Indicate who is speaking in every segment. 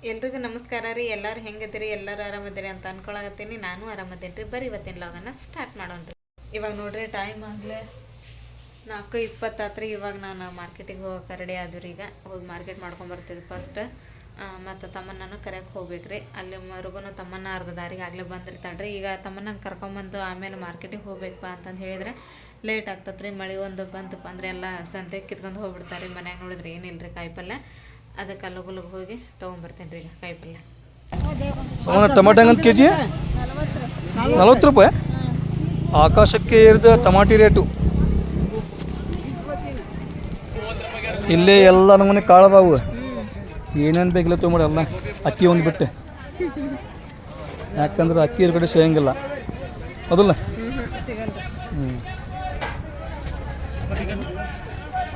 Speaker 1: ಎಲ್ರಿಗೂ ನಮಸ್ಕಾರ ರೀ. ಎಲ್ಲರೂ ಹೆಂಗದಿರಿ? ಎಲ್ಲರೂ ಆರಾಮದಿರಿ ಅಂತ ಅನ್ಕೊಳಕತ್ತೀನಿ. ನಾನು ಆರಾಮದೇನಿ ರೀ ಬರೀ ಇವತ್ತಿನ ಲಾಗನ್ನ ಸ್ಟಾರ್ಟ್ ಮಾಡೋಣ್ರಿ ಇವಾಗ ನೋಡ್ರಿ ಟೈಮ್ ಆಗಲೇ ನಾಲ್ಕು ಇಪ್ಪತ್ತಾತ್ರಿ. ಇವಾಗ ನಾನು ಮಾರ್ಕೆಟಿಗೆ ಹೋಗೋಕೆ ರೆಡಿ ಆದ್ರಿ ಈಗ. ಹೋಗಿ ಮಾರ್ಕೆಟ್ ಮಾಡ್ಕೊಂಬರ್ತೀವಿ ಫಸ್ಟ್ ಮತ್ತು ತಮ್ಮನ್ನೂ ಕರೆಯಕ್ಕೆ ಹೋಗ್ಬೇಕ್ರಿ. ಅಲ್ಲಿ ಮರುಗೂ ತಮ್ಮನ್ನ ಅರ್ಧ ದಾರಿಗೆ ಆಗಲೇ ಬಂದಿರ್ತಾಳೆ ರೀ ಈಗ ತಮ್ಮನ್ನ ಕರ್ಕೊಂಬಂದು ಆಮೇಲೆ ಮಾರ್ಕೆಟಿಗೆ ಹೋಗ್ಬೇಕಪ್ಪ ಅಂತಂದು ಹೇಳಿದ್ರೆ ಲೇಟ್ ಆಗ್ತತ್ರಿ. ಮಳೆ ಒಂದು ಬಂತಪ್ಪ ಅಂದ್ರೆ ಎಲ್ಲ ಸಂತೆ ಕಿತ್ಕೊಂಡು ಹೋಗ್ಬಿಡ್ತಾರೆ ಮನ್ಯಾಗ ನೋಡಿದ್ರೆ ಏನಿಲ್ಲ ರೀ ಕಾಯಿಪಲ್ಯ. ಅದಕ್ಕೆ ಅಲ್ಲಗುಲಗ್ ಹೋಗಿ ತೊಗೊಂಬರ್ತೇನೆ ರೀ ಈಗ ಕಾಯಿಪಲ್ಯ.
Speaker 2: ಸಮಾನ ಟಮಾಟೆ ಹಂಗಂತ ಕೆ ಜಿ ನಲ್ವತ್ತು ರೂಪಾಯಿ? ಆಕಾಶಕ್ಕೆ ಏರಿದ ಟಮಾಟಿ ರೇಟು. ಇಲ್ಲೇ ಎಲ್ಲ ನಮೂನೆ ಕಾಳದಾವು ಏನೇನು ಬೇಕಿಲ್ಲ ತೊಗೊಂಬಿಡಿ ಎಲ್ಲ. ಅಕ್ಕಿ ಒಂದು ಬಿಟ್ಟೆ. ಯಾಕಂದ್ರೆ ಅಕ್ಕಿ ಇದ್ರ ಕಡೆ ಸಿಗಂಗಿಲ್ಲ. ಅದಲ್ಲ? ಹ್ಞೂ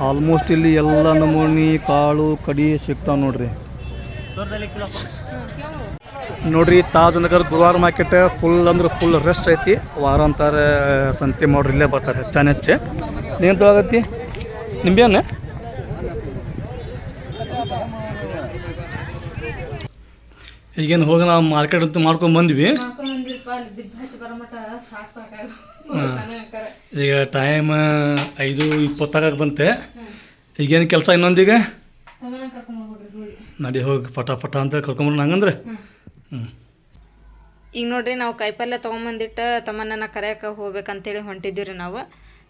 Speaker 2: ಆಲ್ಮೋಸ್ಟ್ ಇಲ್ಲಿ ಎಲ್ಲ ನಮೂನಿ, ಕಾಳು, ಕಡಿ ಸಿಗ್ತಾವೆ ನೋಡ್ರಿ. ನೋಡ್ರಿ ತಾಜ್ ನಗರ್ ಗುರುವಾರ ಮಾರ್ಕೆಟ್ ಫುಲ್ ಅಂದ್ರೆ ಫುಲ್ ರೆಸ್ಟ್ ಐತಿ. ವಾರಾಂತರ ಸಂತೆ ಮಾಡ್ರಿ, ಇಲ್ಲೇ ಬರ್ತಾರೆ, ಹೆಚ್ಚಾನ ಹೆಚ್ಚೆ. ನೀನು ತೊಗೊಳಗತ್ತಿ ನಿಂಬೆನ ಈಗೇನು ಹೋಗಿ ನಾವು ಮಾರ್ಕೆಟ್ ಅಂತೂ ಮಾಡ್ಕೊಂಡು ಬಂದ್ವಿ. ಈಗ ಟೈಮ್ ಐದು ಇಪ್ಪತ್ತಾಗ ಬಂತೆ. ಈಗೇನು ಕೆಲಸ ಇನ್ನೊಂದೀಗ? ನಡಿ. ಹೋಗಿ ಪಟ ಪಟ ಅಂತ ಕರ್ಕೊಂಬರೋಣ ಹಂಗಂದ್ರೆ? ಹ್ಞೂ
Speaker 1: ಈಗ ನೋಡ್ರಿ ನಾವು ಕಾಯಿಪಲ್ಯ ತೊಗೊಂಬಂದಿಟ್ಟು ತಮ್ಮನ್ನ ಕರೆಯಕ್ಕೆ ಹೋಗ್ಬೇಕಂತೇಳಿ ಹೊಂಟಿದ್ದೀವಿ ರೀ ನಾವು.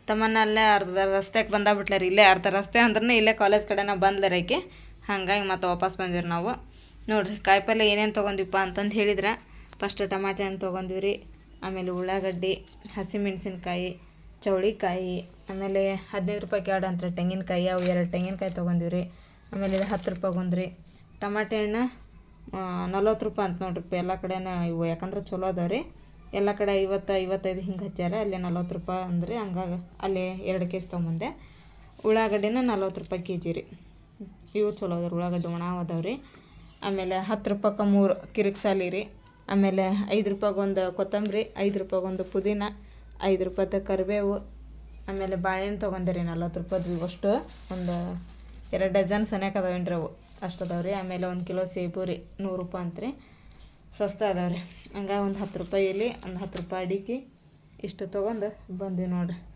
Speaker 1: ತಮ್ಮನ್ನ ಅಲ್ಲೇ ಅರ್ಧ ರಸ್ತೆಗೆ ಬಂದಾಬಿಟ್ಲೆ ರೀ ಇಲ್ಲೇ ಅರ್ಧ ರಸ್ತೆ ಅಂದ್ರೆ ಇಲ್ಲೇ ಕಾಲೇಜ್ ಕಡೆನ ನಾವು ಆಕೆ. ಹಂಗಾಗಿ ಮತ್ತೆ ವಾಪಸ್ ಬಂದಿವ್ರಿ ನಾವು. ನೋಡ್ರಿ ಕಾಯಿಪಲ್ಯ ಏನೇನು ತೊಗೊಂಡಿಪ್ಪ ಅಂತಂದು ಹೇಳಿದ್ರೆ. ಫಸ್ಟ್ ಟಮಾಟೆ ಹಣ್ಣು ತೊಗೊಂಡಿವಿ ರೀ ಆಮೇಲೆ ಉಳ್ಳಾಗಡ್ಡಿ, ಹಸಿಮೆಣಸಿನ್ಕಾಯಿ, ಚೌಳಿಕಾಯಿ, ಆಮೇಲೆ ಹದಿನೈದು ರೂಪಾಯಿ ಎರಡು ಅಂತ ತೆಂಗಿನಕಾಯಿ, ಅವು ಎರಡು ತೆಂಗಿನಕಾಯಿ ತೊಗೊಂಡಿವಿ ರೀ ಆಮೇಲೆ ಇದು ಹತ್ತು ರೂಪಾಯಿ ರೀ ಟಮಾಟೆ ಹಣ್ಣು ನಲ್ವತ್ತು ರೂಪಾಯಿ ಅಂತ ನೋಡ್ರಿ ಎಲ್ಲ ಕಡೆನ ಇವು ಯಾಕಂದ್ರೆ ಚಲೋ ಅದಾವೆ ರೀ ಎಲ್ಲ ಕಡೆ ಐವತ್ತು, ಐವತ್ತೈದು ಹಿಂಗೆ ಹಚ್ಚಾರ ಅಲ್ಲಿ ನಲ್ವತ್ತು ರೂಪಾಯಿ ಅಂದ್ರೆ. ಹಂಗಾಗಿ ಅಲ್ಲಿ ಎರಡು ಕೆಜಿ ತೊಗೊಂಬಂದೆ. ಉಳ್ಳಾಗಡ್ಡಿನ ನಲ್ವತ್ತು ರೂಪಾಯಿ ಕೆ ಜಿ ರೀ. ಇವು ಚಲೋ ಅದಾವ ಉಳ್ಳಾಗಡ್ಡಿ ಒಣ ಅದಾವೆ ರೀ ಆಮೇಲೆ ಹತ್ತು ರೂಪಾಯ್ಗೆ ಮೂರು ಕಿರಿಕ್ಸಾಲಿ ರೀ. ಆಮೇಲೆ ಐದು ರೂಪಾಯಿಗೊಂದು ಕೊತ್ತಂಬರಿ, ಐದು ರೂಪಾಯಿಗೊಂದು ಪುದೀನ, ಐದು ರೂಪಾಯ್ದು ಕರಿಬೇವು, ಆಮೇಲೆ ಬಾಳೆಹಣ್ಣು ತೊಗೊಂಡೆ ರೀ ನಲ್ವತ್ತು ರೂಪಾಯ್ದು ಅಷ್ಟು. ಒಂದು ಎರಡು ಡಜನ್ ಸನ್ಯಾಕ ಅದಾವೇನ್ರಿ ಅವು. ಅಷ್ಟು ಅದಾವೆ ರೀ. ಆಮೇಲೆ ಒಂದು ಕಿಲೋ ಸೇಬು ರೀ. ನೂರು ರೂಪಾಯಿ ಅಂತ ರೀ ಸಸ್ತ ಅದಾವೆ ರೀ. ಹಂಗೆ ಒಂದು ಹತ್ತು ರೂಪಾಯಿ ಇಲ್ಲಿ ಒಂದು ಹತ್ತು ರೂಪಾಯಿ ಅಡಿಕೆ ಇಷ್ಟು ತೊಗೊಂಡು ಬಂದ್ವಿ ನೋಡ್ರಿ.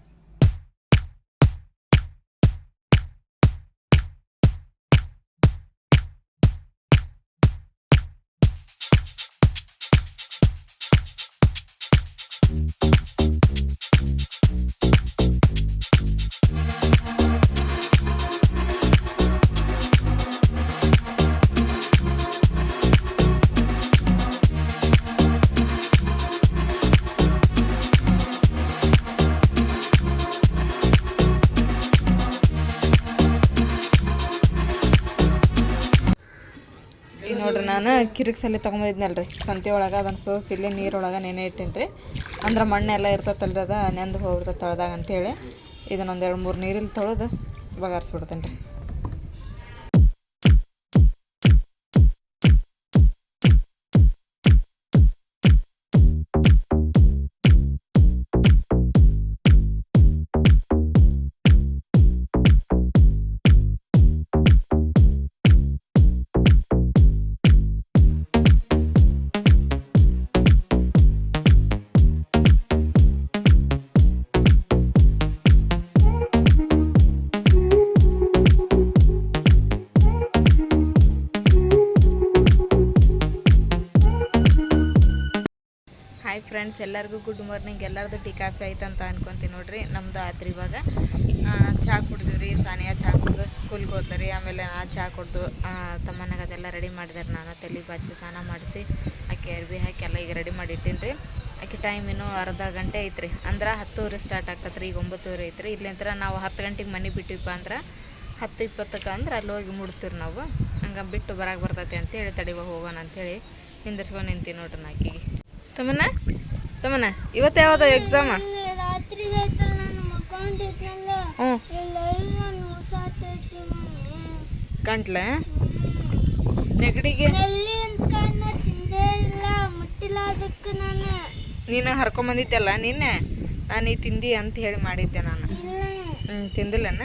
Speaker 1: ನಾನು ಕಿರಿಕ್ ಸಲ ರೀ ಸಂತೆ ಒಳಗೆ ಅದನ್ನು ಸೋಸಿ ಇಲ್ಲಿ ನೀರೊಳಗೆ ನೆನೆ ಇಟ್ಟೇನಿ ರೀ ಅಂದ್ರೆ ಮಣ್ಣೆಲ್ಲ ಇರ್ತೈತಲ್ರಿ ಅದು, ನೆಂದು ಹೋಗ್ಬಿಡ್ತದೆ ತೊಳೆದಾಗ ಅಂತೇಳಿ. ಇದನ್ನೊಂದು ಎರಡು ಮೂರು ನೀರಲ್ಲಿ ತೊಳೆದು ಬಗಾರಿಸ್ಬಿಡ್ತೇನೆ ರೀ ಫ್ರೆಂಡ್ಸ್ ಎಲ್ಲರಿಗೂ ಗುಡ್ ಮಾರ್ನಿಂಗ್ ಎಲ್ಲರದು ಟೀ, ಕಾಫಿ ಆಯ್ತು ಅಂತ ಅನ್ಕೊಂತೀನಿ ನೋಡ್ರಿ. ನಮ್ದು ಆದ್ರಿ ಇವಾಗ. ಚಹಾ ಕುಡ್ದೀವಿ ರೀ ಸಾನಿಯಾ ಚಹಾ ಕುಡ್ದು ಸ್ಕೂಲ್ಗೆ ಹೋದ್ರಿ ಆಮೇಲೆ ಆ ಚಹಾ ಕುಡ್ದು ತಮ್ಮನಾಗ ಅದೆಲ್ಲ ರೆಡಿ ಮಾಡಿದಾರೆ. ನಾನು ತಲೆ ಬಾಚಿ ಸ್ನಾನ ಮಾಡಿಸಿ, ಆಕೆ ಅರ್ಬಿ ಹಾಕಿ ಎಲ್ಲ ಈಗ ರೆಡಿ ಮಾಡಿ ರೀ ಆಕೆ ಟೈಮ್ ಇನ್ನೂ ಅರ್ಧ ಗಂಟೆ ಐತ್ರಿ. ಅಂದ್ರೆ ಹತ್ತುವರೆ ಸ್ಟಾರ್ಟ್ ಆಗ್ತದೆ ರೀ ಈಗ ಒಂಬತ್ತುವರೆ ಐತ್ರಿ. ಇಲ್ಲಿಂತ್ರ ನಾವು ಹತ್ತು ಗಂಟೆಗೆ ಮನೆ ಬಿಟ್ಟಿವಪ್ಪ ಅಂದ್ರೆ ಹತ್ತು ಇಪ್ಪತ್ತಕ್ಕೆ ಅಂದ್ರೆ ಅಲ್ಲಿ ಹೋಗಿ ಮುಡ್ತೀವಿ ನಾವು. ಹಂಗೆ ಬಿಟ್ಟು ಬರಕ್ಕೆ ಬರ್ತೈತೆ ಅಂತೇಳಿ ತಡಿವ ಹೋಗೋಣ ಅಂತೇಳಿ ನಿಂದಿರ್ಸ್ಕೊಂಡು ನಿಂತೀನಿ ನೋಡ್ರಿ ನಾಕಿಗೆ ತಮ್ಮನ ತಮ್ಮನ ಇವತ್ತು ಯಾವ್ದು ಎಕ್ಸಾಮ ಗಂಟ್ಲ? ನೆಗಡಿಗೆ?
Speaker 3: ನೀನು
Speaker 1: ಹರ್ಕೊಂಬಂದಿದ್ದಲ್ಲ ನಿನ್ನೆ? ನಾನು ಈ ತಿಂದಿ ಅಂತ ಹೇಳಿ ಮಾಡಿದ್ದೆ ನಾನು. ಹ್ಞೂ ತಿಂದಿಲ್ಲನ?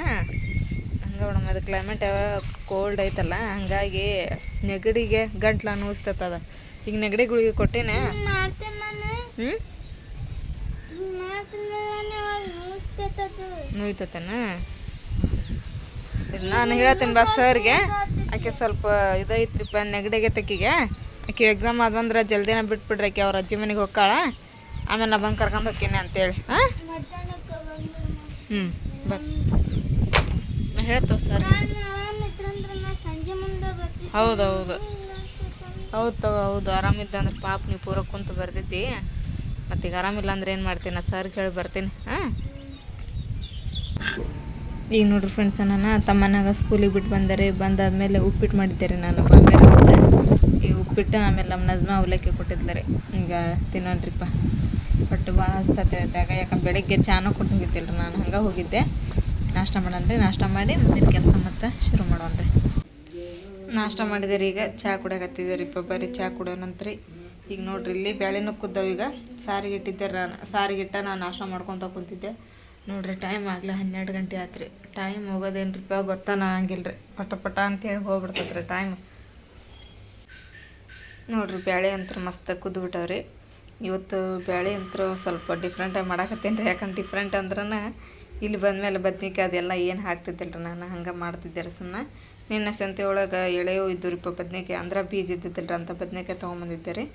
Speaker 1: ಹಂಗೆ ಮೇಡಮ್ ಅದು ಕ್ಲೈಮೇಟ್ ಕೋಲ್ಡ್ ಐತಲ್ಲ ಹಂಗಾಗಿ ನೆಗಡಿಗೆ ಗಂಟ್ಲ ಅನ್ನಿಸ್ತದ ಈಗ ನೆಗಡಿ ಗುಳಿಗೆ ಕೊಟ್ಟೇನೆ? ಹ್ಞೂ
Speaker 3: ಹಿಂಗ್ ಮಾಡ್ತೀನಿ ಅವಾಗ ನೋಸ್ತೈತದು
Speaker 1: ನೋಯ್ತತನ? ನಾನು ಹೇಳ್ತೀನಿ ಬಾ ಸರ್ಗೆ. ಆಕೆ ಸ್ವಲ್ಪ ಇದೈತ್ರಿಪ್ಪ ನೆಗಡಿಗೆ ತಕ್ಕಿಗೆ. ಆಕೆ ಎಕ್ಸಾಮ್ ಆದ್ವಂದ್ರೆ ಜಲ್ದಿನ ಬಿಟ್ಬಿಡ್ರಿ ಆಕೆ, ಅವ್ರ ಅಜ್ಜಿ ಮನೆಗೆ ಹೋಗ್ಕಾಳ ಆಮೇಲೆ ನಾ ಬಂದು ಕರ್ಕೊಂಡು ಹೋಗ್ತೀನಿ ಅಂತೇಳಿ. ಹಾಂ ಹ್ಞೂ ಬರ್ ಹೇಳ್ತೇವೆ ಸರ್. ಹೌದು ಹೌದು ಹೌದು ತಗೋ, ಹೌದು. ಆರಾಮಿದ್ದ ಅಂದ್ರೆ ಪಾಪ ನೀವು ಪೂರ ಕುಂತು ಬರ್ತಿದ್ದಿ ಮತ್ತೀಗ ಆರಾಮಿಲ್ಲ ಅಂದ್ರೆ ಏನು ಮಾಡ್ತೀನಿ? ನಾ ಕೇಳಿ ಬರ್ತೀನಿ. ಹಾಂ? ಈಗ ನೋಡ್ರಿ ಫ್ರೆಂಡ್ಸ್ ನಾನು ತಮ್ಮನಾಗ ಸ್ಕೂಲಿಗೆ ಬಿಟ್ಟು ಬಂದರೆ, ಬಂದಾದ್ಮೇಲೆ ಉಪ್ಪಿಟ್ಟು ಮಾಡಿದ್ದೆ ನಾನು ಈ ಉಪ್ಪಿಟ್ಟು ಆಮೇಲೆ ನಮ್ಮ ನಜ್ಮಾ ಅವಲಕ್ಕಿ ಕೊಟ್ಟಿದ್ದಾರೆ ಈಗ ತಿನ್ನೋಣ್ರಿಪ್ಪ. ಬಟ್ ಭಾಳ ಹಸ್ತತೆ ಆಗ ಯಾಕಂದ್ರೆ ಬೆಳಗ್ಗೆ ಚಾನು ಕೊಟ್ಟು ಹೋಗಿದ್ದಿಲ್ಲ ನಾನು. ಹಂಗೆ ಹೋಗಿದ್ದೆ. ನಾಷ್ಟ ಮಾಡೋಣ್ರಿ ನಾಷ್ಟ ಮಾಡಿ ಮುಂದಿನ ಕೆಲಸ ಮತ್ತೆ ಶುರು ಮಾಡೋಣ್ರಿ. ನಾಷ್ಟ ಮಾಡಿದರೆ ಈಗ ಚಹಾ ಕುಡಿಯಕತ್ತಿದ್ದಾರೆ ಇಪ್ಪ ಬರೀ ಚಹಾ ಕುಡಿಯೋಣಂತ್ರಿ ಈಗ ನೋಡ್ರಿ ಇಲ್ಲಿ ಕುದ್ದವ ಈಗ. ಸಾರಿಗೆ ಇಟ್ಟಿದ್ದೆ ಸಾರಿಗೆ ಇಟ್ಟ ನಾನು ನಾಷ್ಟ ಮಾಡ್ಕೊತ ಕುಂತಿದ್ದೆ. ನೋಡ್ರಿ ಟೈಮ್ ಆಗಲಿ ಹನ್ನೆರಡು ಗಂಟೆ ಆತ್ರಿ. ಟೈಮ್ ಹೋಗೋದೇನು ರೀ ಗೊತ್ತಾನ ಆಗಂಗಿಲ್ಲ ರೀ ಪಟ ಪಟ ಅಂತೇಳಿ ಹೋಗ್ಬಿಡ್ತೈತೆ ಟೈಮ್ ನೋಡ್ರಿ ಬ್ಯಾಳೆ ಅಂತ ಮಸ್ತ್ ಕುದ್ಬಿಟ್ಟವ್ರಿ. ಇವತ್ತು ಬ್ಯಾಳೆ ಅಂತೂ ಸ್ವಲ್ಪ ಡಿಫ್ರೆಂಟಾಗಿ ಮಾಡಾಕತ್ತೇನೆ ರೀ. ಯಾಕಂದ್ರೆ ಡಿಫ್ರೆಂಟ್ ಅಂದ್ರೆ ಇಲ್ಲಿ ಬಂದಮೇಲೆ ಬದ್ನಿಕಾಯಿ ಅದೆಲ್ಲ ಏನು ಹಾಕ್ತಿದ್ದಿಲ್ಲ ರೀ ನಾನು. ಹಂಗೆ ಮಾಡ್ತಿದ್ದೆ ರೀ ಸುಮ್ಮನೆ ನಿನ್ನ ಸಂತೆ ಒಳಗೆ ಎಳೆಯೋ ಇದ್ದು ರೀ ಬದ್ನಿಕಾಯಿ. ಅಂದ್ರೆ ಬೀಜ ಇದ್ದಿದ್ದಿಲ್ಲ ರೀ ಅಂತ ಬದ್ನಿಕಾಯಿ ತೊಗೊಂಬಂದಿದ್ದೆ ರೀ.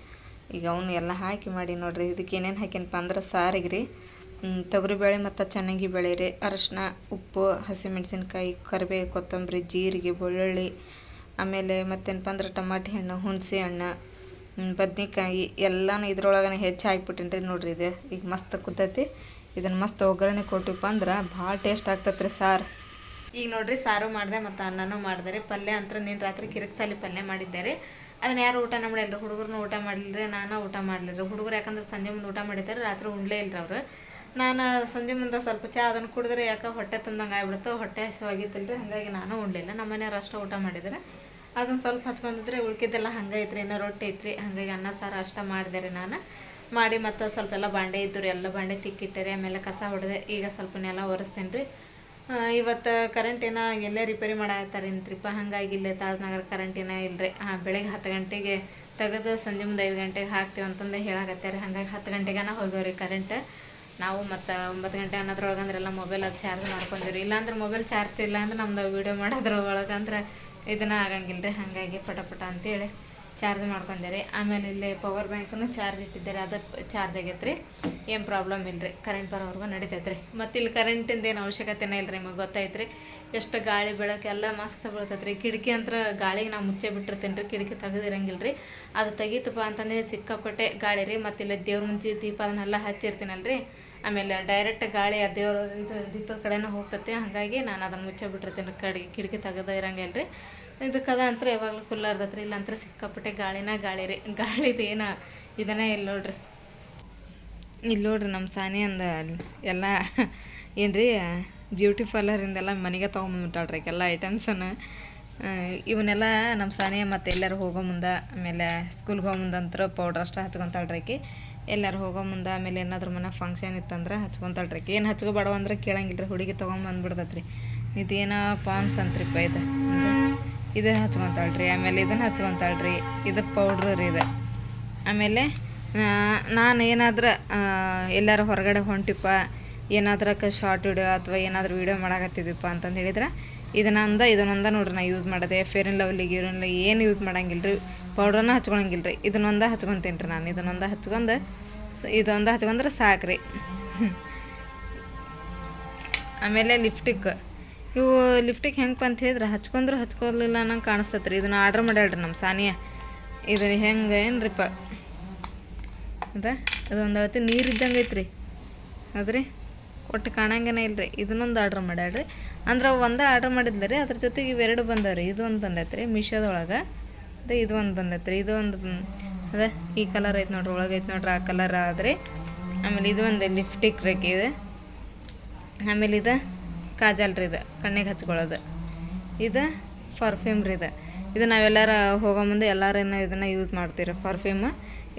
Speaker 1: ಈಗ ಅವನು ಎಲ್ಲ ಹಾಕಿ ಮಾಡಿ ನೋಡಿರಿ. ಇದಕ್ಕೆ ಏನೇನು ಹಾಕಿನಪ್ಪ ಅಂದ್ರೆ ಸಾರಿಗೆ ರೀ ತೊಗರಿಬೇಳೆ ಮತ್ತು ಚೆನ್ನಾಗಿ ಬೆಳೆ ರೀ. ಅರಶಿನ, ಉಪ್ಪು, ಹಸಿಮೆಣಸಿನ್ಕಾಯಿ ಕರಿಬೇವು ಕೊತ್ತಂಬರಿ, ಜೀರಿಗೆ, ಬೆಳ್ಳುಳ್ಳಿ, ಆಮೇಲೆ ಮತ್ತೇನಪ್ಪ ಅಂದ್ರೆ ಟಮಾಟಿ ಹಣ್ಣು, ಹುಣಸೆ ಹಣ್ಣು ಬದ್ನಿಕಾಯಿ ಎಲ್ಲನೂ ಇದ್ರೊಳಗನೆ ಹೆಚ್ಚು ಹಾಕ್ಬಿಟ್ಟಿನಿ ರೀ ನೋಡಿರಿ ಇದು. ಈಗ ಮಸ್ತ್ ಕುದ್ದತಿ. ಇದನ್ನು ಮಸ್ತ್ ಒಗ್ಗರಣೆ ಕೊಟ್ಟಿಪ್ಪ ಅಂದ್ರೆ ಭಾಳ ಟೇಸ್ಟ್ ಆಗ್ತೈತೆ ರೀ ಸಾರು. ಈಗ ನೋಡ್ರಿ ಸಾರು ಮಾಡಿದೆ ಮತ್ತು ಅನ್ನನೂ ಮಾಡಿದೆ ರೀ. ಪಲ್ಯ ಅಂತ ನೀನು ರಾತ್ರಿ ಕಿರಿಕ್ಸಾಲಿ ಪಲ್ಯ ಮಾಡಿದ್ದೆ ರೀ. ಅದನ್ನ ಯಾರು ಊಟ ಮಾಡಿಲ್ಲ ಹುಡುಗರನ್ನ ಊಟ ಮಾಡಲಿಲ್ಲ ನಾನು ಊಟ ಮಾಡಲಿಲ್ಲ ಹುಡುಗರು ಯಾಕಂದ್ರೆ ಸಂಜೆ ಮುಂದೆ ಊಟ ಮಾಡಿದ್ದಾರೆ ರಾತ್ರಿ ಉಣ್ಲೇ ಇಲ್ಲ ಅವರು. ನಾನು ಸಂಜೆ ಮುಂದೆ ಸ್ವಲ್ಪ ಚಹಾ ಅದನ್ನು ಕುಡಿದ್ರೆ ಯಾಕೆ ಹೊಟ್ಟೆ ತಂದಂಗೆ ಆಗ್ಬಿಡ್ತು ಹೊಟ್ಟೆ ಹಸಿವಾಗಿತ್ತಲ್ರಿ ರೀ ಹಾಗಾಗಿ ನಾನು ಉಣ್ಲಿಲ್ಲ. ನಮ್ಮ ಮನೆಯವ್ರು ಅಷ್ಟೇ ಊಟ ಮಾಡಿದ್ರೆ. ಅದನ್ನು ಸ್ವಲ್ಪ ಹಚ್ಕೊಂಡಿದ್ರೆ ಉಳ್ಕಿದ್ದೆಲ್ಲ ಹಂಗೆ ಐತ್ರಿ ಏನೋ ರೊಟ್ಟಿ ಐತ್ರಿ. ಹಾಗಾಗಿ ಅನ್ನ, ಸಾರು ಅಷ್ಟ ಮಾಡಿದೆ ರೀ ನಾನು. ಮಾಡಿ ಮತ್ತು ಸ್ವಲ್ಪ ಎಲ್ಲ ಬಾಂಡೆ ಇದ್ದು ರೀ ಎಲ್ಲ ಬಾಂಡೆ ತಿಕ್ಕಿಟ್ಟೆ ಆಮೇಲೆ ಕಸ ಹೊಡೆದೆ. ಈಗ ಸ್ವಲ್ಪ ನೆಲ ಒರೆಸ್ತೇನೆ ರೀ ಇವತ್ತು ಕರೆಂಟ್ ಏನೋ ಎಲ್ಲೇ ರಿಪೇರಿ ಮಾಡತ್ತಾರೇನ್ರಿಪ್ಪ ಹಾಗಾಗಿ ಇಲ್ಲೇ ತಾಜ್ನಗರ ಕರೆಂಟ್ ಏನೋ ಇಲ್ಲರಿ ಹಾಂ ಬೆಳಗ್ಗೆ ಹತ್ತು ಗಂಟೆಗೆ ತೆಗೆದು ಸಂಜೆ ಮುಂದೆ ಐದು ಗಂಟೆಗೆ ಹಾಕ್ತೀವಿ ಅಂತಂದು ಹೇಳಕತ್ತಾರೆ ಹಾಗಾಗಿ ಹತ್ತು ಗಂಟೆಗನ ಹೋಗ್ಯವ್ರಿ ಕರೆಂಟ್ ನಾವು ಮತ್ತು ಒಂಬತ್ತು ಗಂಟೆ ಅನ್ನೋದ್ರೊಳಗೆ ಅಂದ್ರೆ ಎಲ್ಲ ಮೊಬೈಲ್ ಅದು ಚಾರ್ಜ್ ಮಾಡ್ಕೊಂಡಿವ್ರಿ ಇಲ್ಲಾಂದ್ರೆ ಮೊಬೈಲ್ ಚಾರ್ಜ್ ಇಲ್ಲ ಅಂದ್ರೆ ನಮ್ದು ವೀಡಿಯೋ ಮಾಡೋದ್ರೊಳಗೆ ಅಂದ್ರೆ ಇದನ್ನ ಆಗಂಗಿಲ್ಲ ರೀ ಹಾಗಾಗಿ ಪಟ ಪಟ ಅಂತೇಳಿ. ಚಾರ್ಜ್ ಮಾಡ್ಕೊಂಡೆ ರೀ ಆಮೇಲೆ ಇಲ್ಲಿ ಪವರ್ ಬ್ಯಾಂಕನ್ನು ಚಾರ್ಜ್ ಇಟ್ಟಿದ್ದಾರೆ. ಅದು ಚಾರ್ಜ್ ಆಗೈತೆ ರೀ ಏನು ಪ್ರಾಬ್ಲಮ್ ಇಲ್ಲ ರೀ ಕರೆಂಟ್ ಬರೋವರೆಗೂ ನಡಿತೈತೆ ರೀ ಮತ್ತು ಇಲ್ಲಿ ಕರೆಂಟಿಂದ ಏನು ಅವಶ್ಯಕತೆನೇ ಇಲ್ಲ ರೀ ನಿಮಗೆ ಗೊತ್ತೈತೆ ರೀ ಎಷ್ಟು ಗಾಳಿ ಬೆಳಕೆಲ್ಲ ಮಸ್ತ್ ಬೀಳ್ತೈತೆ ರೀ ಕಿಟಕಿ ಅಂತ ಗಾಳಿಗೆ ನಾವು ಮುಚ್ಚೆ ಬಿಟ್ಟಿರ್ತೀನಿ ರೀ ಕಿಟಕಿ ತೆಗೆದಿರಂಗಿಲ್ಲ ರೀ ಅದು ತೆಗೀತಪ್ಪ ಅಂತಂದರೆ ಸಿಕ್ಕಾಪಟ್ಟೆ ಗಾಳಿ ರೀ. ಮತ್ತು ಇಲ್ಲಿ ದೇವ್ರ ಮುಂಚೆ ದೀಪ ಅದನ್ನೆಲ್ಲ ಹಚ್ಚಿರ್ತೀನಲ್ಲ ರೀ ಆಮೇಲೆ ಡೈರೆಕ್ಟ್ ಗಾಳಿ ಆ ದೇವ್ರ ಇದು ದೀಪದ ಕಡೆನೂ ಹೋಗ್ತೈತೆ. ಹಾಗಾಗಿ ನಾನು ಅದನ್ನು ಮುಚ್ಚೆ ಬಿಟ್ಟಿರ್ತೀನಿ ಕಡೆ ಕಿಟಕಿ ತೆಗೆದ ಇರಂಗಿಲ್ಲ ರೀ ಇದಕ್ಕದ ಅಂತ ಯಾವಾಗಲೂ ಕುಲ್ಲ ಇರ್ತೈತೆ ರೀ ಇಲ್ಲಂತ್ರ ಸಿಕ್ಕಾಪಟ್ಟೆ ಗಾಳಿನ ಗಾಳಿ ರೀ. ಗಾಳಿದು ಏನು ಇದನ್ನೇ ಇಲ್ಲ ನೋಡ್ರಿ. ಇಲ್ಲಿ ನೋಡ್ರಿ ನಮ್ಮ ಸಾನಿ ಅಂದ ಎಲ್ಲ ಏನು ರೀ ಬ್ಯೂಟಿ ಪಾರ್ಲರಿಂದೆಲ್ಲ ಮನೆಗೆ ತೊಗೊಂಬಂದ್ಬಿಟ್ಟಾಳ್ರಿ ಎಲ್ಲ ಐಟಮ್ಸನ್ನು ಇವನ್ನೆಲ್ಲ ನಮ್ಮ ಸಾನಿ ಮತ್ತು ಎಲ್ಲರೂ ಹೋಗೋ ಮುಂದೆ, ಆಮೇಲೆ ಸ್ಕೂಲ್ಗೆ ಹೋಗೋ ಮುಂದೆ ಅಂತರ ಪೌಡ್ರ್ ಅಷ್ಟೇ ಹಚ್ಕೊತಾಳ್ರಿ ಎಲ್ಲರೂ ಹೋಗೋ ಮುಂದೆ ಆಮೇಲೆ ಏನಾದ್ರೂ ಮನೆ ಫಂಕ್ಷನ್ ಇತ್ತಂದ್ರೆ ಹಚ್ಕೊತಾಳ್ರಿ ಏನು ಹಚ್ಕೊಬೇಡವ ಅಂದ್ರೆ ಕೇಳಂಗಿಲ್ಲ ರೀ ಹುಡುಗಿ ತೊಗೊಂಬಂದ್ಬಿಡ್ತೈತ್ರಿ. ಇದೇನೋ ಪಾನ್ಸ್ ಅಂತ್ರಿಪ್ಪ ಇದು. ಇದು ಹಚ್ಕೊತಾಳ್ರಿ, ಆಮೇಲೆ ಇದನ್ನು ಹಚ್ಕೊತಾಳ್ರಿ, ಇದು ಪೌಡ್ರ್ ರೀ ಇದು. ಆಮೇಲೆ ನಾನು ಏನಾದ್ರೆ ಎಲ್ಲರ ಹೊರಗಡೆ ಹೊಂಟಿಪ್ಪ ಏನಾದ್ರಕ್ಕೆ ಶಾರ್ಟ್ ವಿಡಿಯೋ ಅಥವಾ ಏನಾದರೂ ವೀಡಿಯೋ ಮಾಡಾಕತ್ತಿದ್ವಿಪ್ಪ ಅಂತಂದು ಹೇಳಿದ್ರೆ, ಇದನ್ನಂದ, ಇದನ್ನೊಂದ ನೋಡ್ರಿ ನಾ ಯೂಸ್ ಮಾಡೋದೆ ಫೇರ್ ಆ್ಯಂಡ್ ಲವ್ಲಿ ಗಿರನ್ ಏನು ಯೂಸ್ ಮಾಡಂಗಿಲ್ಲ ರೀ ಪೌಡ್ರನ್ನ ಹಚ್ಕೊಳಂಗಿಲ್ಲ ರೀ ಇದನ್ನೊಂದ ಹಚ್ಕೊತೀನಿ ರೀ ನಾನು, ಇದನ್ನೊಂದ ಹಚ್ಕೊಂಡು ಇದೊಂದು ಹಚ್ಕೊಂಡ್ರೆ ರೀ ಆಮೇಲೆ ಲಿಫ್ಟಿಕ್ ಇವು ಲಿಫ್ಟಿಕ್ ಹೆಂಗೆ ಅಂತ ಹೇಳಿದ್ರೆ ಹಚ್ಕೊಂಡ್ರು ಹಚ್ಕೊಲಿಲ್ಲ ಅನ್ನಂಗೆ ಕಾಣಿಸ್ತತ್ರಿ. ಇದನ್ನು ಆರ್ಡ್ರ್ ಮಾಡ್ಯಾಡ್ರಿ ನಮ್ಮ ಸಾನಿಯಾ. ಇದನ್ನ ಹೆಂಗೆ ಏನ್ರಿಪ್ಪ? ಅದ? ಅದೊಂದು ಅಳತಿ ನೀರು ಇದ್ದಂಗೆ ಐತ್ರಿ. ಅದ್ರಿ? ಒಟ್ಟು ಕಾಣಂಗೇನೆ ಇಲ್ರಿ. ಇದನ್ನೊಂದು ಆರ್ಡ್ರ್ ಮಾಡ್ಯಾಡ್ರಿ ಅಂದ್ರೆ ಒಂದೇ ಆರ್ಡ್ರ್ ಮಾಡಿದ್ಲ ರೀ ಅದ್ರ ಜೊತೆಗೆ ಇವೆರಡು ಬಂದವ್ರಿ. ಇದು ಒಂದು ಬಂದೈತೆ ರೀ ಮೀಶೋದೊಳಗೆ. ಅದೇ ಇದು ಒಂದು ಬಂದೈತೆ ರೀ ಇದು ಒಂದು ಅದ? ಈ ಕಲರ್ ಐತೆ ನೋಡ್ರಿ, ಒಳಗೆ ಐತೆ ನೋಡ್ರಿ, ಆ ಕಲರ್ ಆದ್ರಿ. ಆಮೇಲೆ ಇದು ಒಂದು ಲಿಫ್ಟಿಕ್ ರೇಖೆ ಇದೆ. ಆಮೇಲೆ ಇದು ಕಾಜಲ್ ರೀ ಇದು, ಕಣ್ಣಿಗೆ ಹಚ್ಕೊಳ್ಳೋದು. ಇದು ಪರ್ಫ್ಯೂಮ್ ರೀ ಇದು. ಇದು ನಾವೆಲ್ಲರ ಹೋಗೋ ಮುಂದೆ ಎಲ್ಲರೂ ಇದನ್ನು ಯೂಸ್ ಮಾಡ್ತೀವಿ ರೀ ಪರ್ಫ್ಯೂಮ್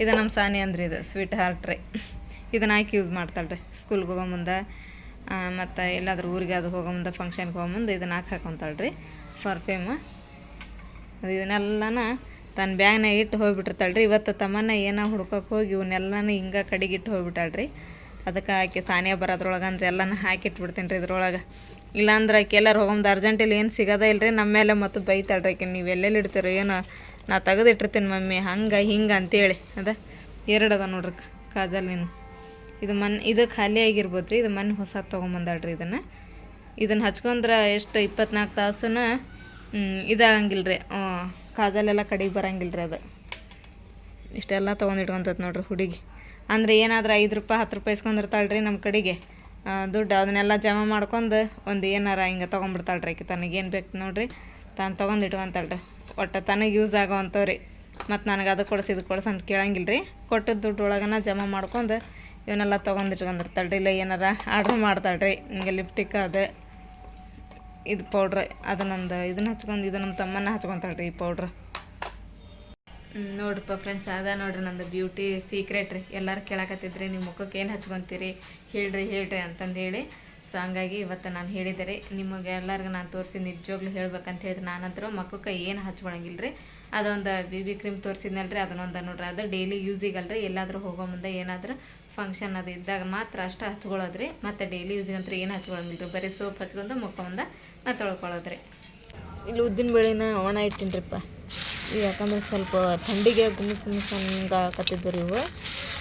Speaker 1: ಇದು ನಮ್ಮ ಸಾನಿ ಅಂದ್ರೆ ಇದು ಸ್ವೀಟ್ ಹಾರ್ಟ್ ರೀ. ಇದನ್ನ ಹಾಕಿ ಯೂಸ್ ಮಾಡ್ತಾಳೆ ರೀ ಸ್ಕೂಲ್ಗೆ ಹೋಗೋ ಮುಂದೆ. ಮತ್ತು ಎಲ್ಲಾದ್ರೂ ಊರಿಗೆ ಅದು ಹೋಗೋ ಮುಂದೆ ಫಂಕ್ಷನ್ಗೆ ಹೋಗೋ ಮುಂದೆ ಇದನ್ನ ಹಾಕಿ ಹಾಕೊತಾಳೆ ರೀ ಪರ್ಫ್ಯೂಮ್ ಅದು ಇದನ್ನೆಲ್ಲನ ತನ್ನ ಬ್ಯಾಗ್ನಾಗ ಇಟ್ಟು ಹೋಗ್ಬಿಟ್ಟಿರ್ತಾಳ್ರಿ ಇವತ್ತು ತಮ್ಮನ್ನ ಏನೋ ಹುಡ್ಕೋಕೆ ಹೋಗಿ ಇವನ್ನೆಲ್ಲನೂ ಹಿಂಗೆ ಕಡೆಗಿಟ್ಟು ಹೋಗ್ಬಿಟ್ಟಾಳ್ರಿ ಅದಕ್ಕೆ ಆಕೆ ಸಾನಿಯ ಬರೋದ್ರೊಳಗೆ ಅಂದ್ರೆ ಎಲ್ಲನೂ ಹಾಕಿಟ್ಬಿಡ್ತೀನಿ ರೀ ಇದ್ರೊಳಗೆ. ಇಲ್ಲಾಂದ್ರೆ ಆಕೆ ಎಲ್ಲರೂ ಹೋಗಮ್ದು ಅರ್ಜೆಂಟಲ್ಲಿ ಏನು ಸಿಗೋದೇ ಇಲ್ಲರಿ ನಮ್ಮ ಮೇಲೆ ಮತ್ತು ಬೈತಾಳ್ರಿ ಆಕೆ. ನೀವು ಎಲ್ಲೆಲ್ಲಿ ಇಡ್ತೀರೋ, ಏನೋ ನಾ ತೆಗೆದಿಟ್ಟಿರ್ತೀನಿ ಮಮ್ಮಿ, ಹಂಗೆ, ಹಿಂಗೆ ಅಂತೇಳಿ. ಅದ ಎರಡು ಅದ ನೋಡ್ರಿ ನೀನು ಇದು ಮನ್, ಇದು ಖಾಲಿ ಆಗಿರ್ಬೋದು ರೀ ಇದು ಮೊನ್ನೆ ಹೊಸ ತೊಗೊಂಬಂದಾಳ್ರಿ ಇದನ್ನು. ಇದನ್ನು ಹಚ್ಕೊಂಡ್ರೆ ಎಷ್ಟು, ಇಪ್ಪತ್ನಾಲ್ಕು ತಾಸನ ಇದಾಗಂಗಿಲ್ಲ ರೀ ಕಾಜಲೆಲ್ಲ ಕಡೆಗೆ ಬರಂಗಿಲ್ಲ ರೀ ಅದು. ಇಷ್ಟೆಲ್ಲ ತೊಗೊಂಡು ಇಟ್ಕೊಂತೈತೆ ನೋಡ್ರಿ ಹುಡುಗಿ. ಅಂದರೆ ಏನಾದರೂ ಐದು ರೂಪಾಯಿ, ಹತ್ತು ರೂಪಾಯಿ ಇಸ್ಕೊಂಡಿರ್ತಾಳೆ ರೀ ನಮ್ಮ ಕಡೆಗೆ ದುಡ್ಡು ಅದನ್ನೆಲ್ಲ ಜಮಾ ಮಾಡ್ಕೊಂಡು ಒಂದು ಏನಾರ ಹಿಂಗೆ ತೊಗೊಂಬಿಡ್ತಾಳೆ ರೀ ಆಕೆ ತನಗೇನು ಬೇಕು ನೋಡಿರಿ. ತಾನು ತೊಗೊಂಡು ಇಟ್ಕೊಂತಾಳೆ ರೀ ಒಟ್ಟು ತನಗೆ ಯೂಸ್ ಆಗೋ ಅಂಥವ್ರಿ ಮತ್ತು ನನಗೆ ಅದು ಕೊಡಿಸಿ, ಇದು ಕೊಡಿಸ್ ಅಂತ ಕೇಳಂಗಿಲ್ಲ ರೀ ಕೊಟ್ಟದ ದುಡ್ಡು ಒಳಗನ ಜಮಾ ಮಾಡ್ಕೊಂಡು ಇವನ್ನೆಲ್ಲ ತೊಗೊಂಡು ಇಟ್ಕೊಂಡಿರ್ತಾಳೆ ರೀ ಇಲ್ಲ ಏನಾರ ಆರ್ಡ್ರ್ ಮಾಡ್ತಾಳೆ ರೀ ಹಿಂಗೆ ಲಿಪ್ಟಿಕ್ ಅದು, ಇದು ಪೌಡ್ರ್ ಅದನ್ನೊಂದು ಇದನ್ನ ಹಚ್ಕೊಂಡು ಇದು ನಮ್ಮ ತಮ್ಮನ ಹಚ್ಕೊತಾಳೆ ರೀ ಈ ಪೌಡ್ರ್ ನೋಡ್ರಿಪ್ಪ ಫ್ರೆಂಡ್ಸ್ ಅದ ನೋಡ್ರಿ ನಂದು ಬ್ಯೂಟಿ ಸೀಕ್ರೆಟ್ ರೀ. ಎಲ್ಲರೂ ಕೇಳಕತ್ತಿದ್ರಿ ನಿಮ್ಮ ಮುಖಕ್ಕೆ ಏನು ಹಚ್ಕೊತೀರಿ? ಹೇಳ್ರಿ ಹೇಳ್ರಿ ಅಂತಂದು ಹೇಳಿ ಸೊ ಹಂಗಾಗಿ ಇವತ್ತು ನಾನು ಹೇಳಿದೆ ರೀ ನಿಮಗೆ ಎಲ್ಲರಿಗೂ ನಾನು ತೋರಿಸಿ ನಿಜವಾಗ್ಲೂ ಹೇಳ್ಬೇಕಂತ ಹೇಳಿದ್ರೆ ನಾನಂತರೂ ಮುಖಕ್ಕೆ ಏನು ಹಚ್ಕೊಳಂಗಿಲ್ಲ ರೀ ಅದೊಂದು ಬಿ ಬಿ ಕ್ರೀಮ್ ತೋರಿಸಿದ್ನಲ್ಲ ರೀ ಅದನ್ನೊಂದು ನೋಡ್ರಿ. ಅದು ಡೈಲಿ ಯೂಸಿಗಲ್ರಿ ಎಲ್ಲಾದರೂ ಹೋಗೋ ಮುಂದೆ ಏನಾದರೂ ಫಂಕ್ಷನ್ ಅದು ಇದ್ದಾಗ ಮಾತ್ರ ಅಷ್ಟು ಹಚ್ಕೊಳ್ಳೋದ್ರಿ ಮತ್ತು ಡೈಲಿ ಯೂಸಿಗಂತ್ರ ಏನು ಹಚ್ಕೊಳಂಗಿಲ್ಲ ರೀ ಬರೀ ಸೋಪ್ ಹಚ್ಕೊಂಡು ಮುಖ ಮುಂದೆ ನಾ ತೊಳ್ಕೊಳ್ಳೋದ್ರಿ ಇಲ್ಲಿ ಉದ್ದಿನ ಬೇಳೆನ ಒಣ ಇಟ್ಟಿನ್ರಿಪ್ಪ. ಯಾಕಂದ್ರೆ ಸ್ವಲ್ಪ ಥಂಡಿಗೆ ಗುಮ್ಸ್ ಗುಮ್ಸ್ ಹಂಗೆ ರೀ ಇವು.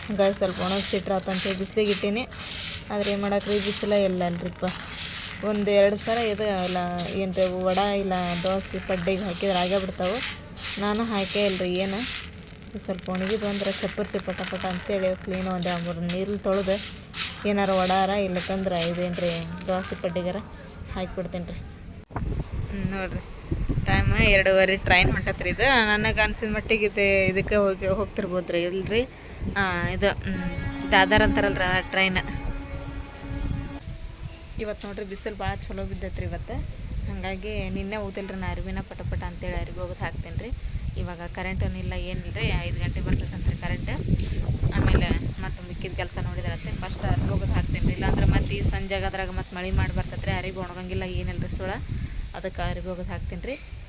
Speaker 1: ಹಂಗಾಗಿ ಸ್ವಲ್ಪ ಒಣಗಿಸಿಟ್ರ ಅಂತೇಳಿ ಬಿಸಿಲಿಗೆ ಇಟ್ಟೀನಿ. ಆದರೆ ಏನು ಮಾಡಕ್ರಿ ಬಿಸಿಲ ಇಲ್ಲ ಅಲ್ರಿಪ್ಪ. ಒಂದು ಎರಡು ಸಲ ಇದು ಇಲ್ಲ ಏನು ವಡ ಇಲ್ಲ, ದೋಸೆ, ಪಡ್ಡಿಗೆ ಹಾಕಿದ್ರೆ ಆಗೇ ಬಿಡ್ತಾವೆ. ನಾನು ಹಾಕೇ ಇಲ್ರಿ ಏನು. ಸ್ವಲ್ಪ ಒಣಗಿದ್ವು ಅಂದ್ರೆ ಚಪ್ಪರ್ಸಿ ಪಟ ಪಟ ಅಂತೇಳಿ ಕ್ಲೀನ್ ಒಂದು ಮೂರು ನೀರಲ್ಲಿ ತೊಳೆದು ಏನಾರು ವಡಾರ ಇಲ್ಲಕಂದ್ರೆ ಇದೇನು ರೀ ದೋಸೆ ಪಡ್ಡಿಗಾರ ಹಾಕಿಬಿಡ್ತೀನಿ ರೀ ನೋಡ್ರಿ. ಟೈಮ್ ಎರಡೂವರೆ ಟ್ರೈನ್ ಹೊಂಟತ್ರಿ ಇದು. ನನಗೆ ಅನ್ಸಿದ ಮಟ್ಟಿಗೆ ಇದು ಇದಕ್ಕೆ ಹೋಗಿ ಹೋಗ್ತಿರ್ಬೋದು ರೀ ಇಲ್ರಿ ಇದು ದಾದರ್ ಅಂತಾರಲ್ರಿ ಆ ಟ್ರೈನ್ ಇವತ್ತು ನೋಡ್ರಿ ಬಿಸಿಲು ಭಾಳ ಚಲೋ ಬಿದ್ದೈತ್ರಿ ಇವತ್ತು. ಹಾಗಾಗಿ ನಿನ್ನೆ ಹೋಗ್ತಿಲ್ರಿ ನಾ ಅರಿವಿನ ಪಟ ಪಟ ಅಂತೇಳಿ ಅರಿವಿ ಹೋಗೋದು ಹಾಕ್ತೀನಿ ರೀ ಇವಾಗ ಕರೆಂಟ್ ಏನಿಲ್ಲ ಏನಿಲ್ಲ ರೀ ಐದು ಗಂಟೆ ಬರ್ತೈತಂತ್ರಿ ಕರೆಂಟ್ ಆಮೇಲೆ ಮತ್ತು ಮಿಕ್ಕಿದ ಕೆಲಸ ನೋಡಿದ್ರತ್ತೆ. ಫಸ್ಟ್ ಅರಿವಿ ಹೋಗೋದು ಹಾಕ್ತೀನಿ ರೀ ಇಲ್ಲಾಂದ್ರೆ ಮತ್ತೆ ಈ ಸಂಜೆಗೆ ಅದ್ರಾಗ ಮತ್ತೆ ಮಳೆ ಮಾಡಿ ಬರ್ತೈತೆ ರೀ ಅರಿವಿ ಒಣಗಂಗಿಲ್ಲ ಏನಿಲ್ಲ ರೀ ಸುಳ? ಅದಕ್ಕೆ ಅರಿವಿ ಹೋಗೋದು ಹಾಕ್ತೀನಿ ರೀ